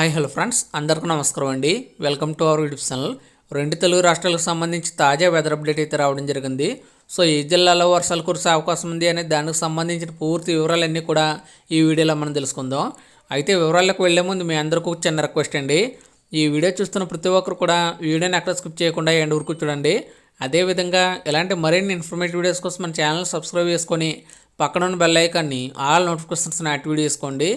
Hi hello friends. అందరికీ నమస్కారం అండి. Welcome to our YouTube channel. రెండు తెలుగు రాష్ట్రాలకు సంబంధించి తాజా వెదర్ అప్డేట్ అయితే రావడం జరిగింది. సో ఏ జిల్లాలో వర్షాలు కురిసే అవకాశం ఉంది అనే దానికి సంబంధించిన పూర్తి వివరాలన్నీ కూడా ఈ వీడియోలో మనం తెలుసుకుందాం. అయితే వివరాలకు వెళ్ళే ముందు మీ అందరికీ చిన్న రిక్వెస్ట్ అండి. ఈ వీడియో చూస్తున్న ప్రతి ఒక్కరు కూడా వీడియోని అక్కడ స్కిప్ చేయకుండా ఎండ్ ఊరుకు చూడండి. అదేవిధంగా ఇలాంటి మరిన్ని ఇన్ఫర్మేటివ్ వీడియోస్ కోసం మన ఛానల్ సబ్స్క్రైబ్ చేసుకొని పక్కన ఉన్న బెల్ ఐకాన్ని ఆల్ నోటిఫికేషన్స్ యాక్టివేట్ చేసుకోండి.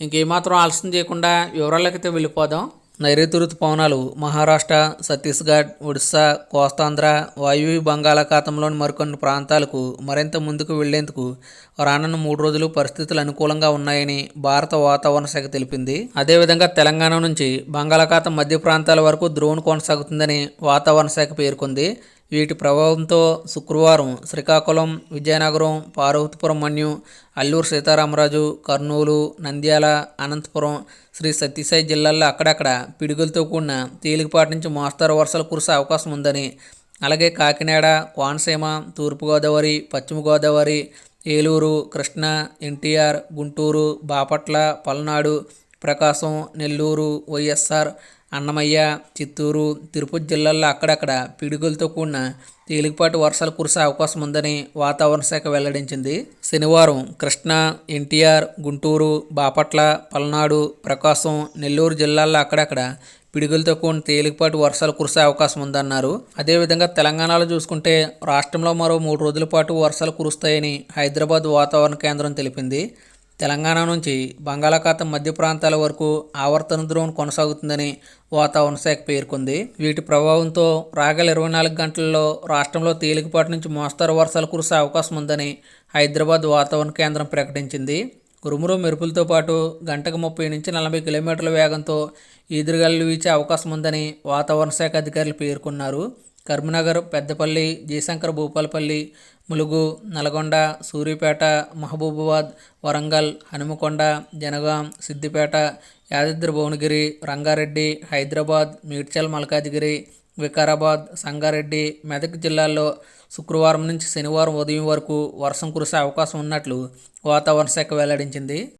ఇంకేమాత్రం ఆలస్యం చేయకుండా వివరాలకైతే వెళ్ళిపోదాం. నైరుతి ఋతుపవనాలు మహారాష్ట్ర ఛత్తీస్గఢ్ ఒడిశా కోస్తాంధ్ర వాయువ్య బంగాళాఖాతంలోని మరికొన్ని ప్రాంతాలకు మరింత ముందుకు వెళ్ళేందుకు రానున్న మూడు రోజులు పరిస్థితులు అనుకూలంగా ఉన్నాయని భారత వాతావరణ శాఖ తెలిపింది. అదేవిధంగా తెలంగాణ నుంచి బంగాళాఖాతం మధ్య ప్రాంతాల వరకు ద్రోణి కొనసాగుతుందని వాతావరణ శాఖ పేర్కొంది. వీటి ప్రభావంతో శుక్రవారం శ్రీకాకుళం విజయనగరం పార్వతీపురం మన్యం అల్లూరు సీతారామరాజు కర్నూలు నంద్యాల అనంతపురం శ్రీ సత్యసాయి జిల్లాల్లో అక్కడక్కడ పిడుగులతో కూడిన తేలికపాటి నుంచి మోస్తరు వర్షాలు కురిసే అవకాశం ఉందని. అలాగే కాకినాడ కోనసీమ తూర్పుగోదావరి పశ్చిమ గోదావరి ఏలూరు కృష్ణా ఎన్టీఆర్ గుంటూరు బాపట్ల పల్నాడు ప్రకాశం నెల్లూరు వైఎస్ఆర్ అన్నమయ్య చిత్తూరు తిరుపతి జిల్లాల్లో అక్కడక్కడ పిడుగులతో కూడిన తేలికపాటి వర్షాలు కురిసే అవకాశం ఉందని వాతావరణ శాఖ వెల్లడించింది. శనివారం కృష్ణా ఎన్టీఆర్ గుంటూరు బాపట్ల పల్నాడు ప్రకాశం నెల్లూరు జిల్లాల్లో అక్కడక్కడ పిడుగులతో కూడిన తేలికపాటి వర్షాలు కురిసే అవకాశం ఉందన్నారు. అదేవిధంగా తెలంగాణలో చూసుకుంటే రాష్ట్రంలో మరో మూడు రోజుల పాటు వర్షాలు కురుస్తాయని హైదరాబాద్ వాతావరణ కేంద్రం తెలిపింది. తెలంగాణ నుంచి బంగాళాఖాతం మధ్య ప్రాంతాల వరకు ఆవర్తన ద్రోణం కొనసాగుతుందని వాతావరణ శాఖ పేర్కొంది. వీటి ప్రభావంతో రాగల ఇరవై నాలుగు గంటల్లో రాష్ట్రంలో తేలికపాటి నుంచి మోస్తరు వర్షాలు కురిసే అవకాశం ఉందని హైదరాబాద్ వాతావరణ కేంద్రం ప్రకటించింది. ఉరుమురు మెరుపులతో పాటు గంటకు ముప్పై నుంచి నలభై కిలోమీటర్ల వేగంతో ఈదురుగాలు వీచే అవకాశం ఉందని వాతావరణ శాఖ అధికారులు పేర్కొన్నారు. కరీంనగర్ పెద్దపల్లి జయశంకర్ భూపాలపల్లి ములుగు నల్గొండ సూర్యాపేట మహబూబాబాద్ వరంగల్ హనుమకొండ జనగాం సిద్దిపేట యాదాద్రి భువనగిరి రంగారెడ్డి హైదరాబాద్ మేడ్చల్ మల్కాజిగిరి వికారాబాద్ సంగారెడ్డి మెదక్ జిల్లాల్లో శుక్రవారం నుంచి శనివారం ఉదయం వరకు వర్షం కురిసే అవకాశం ఉన్నట్లు వాతావరణ శాఖ వెల్లడించింది.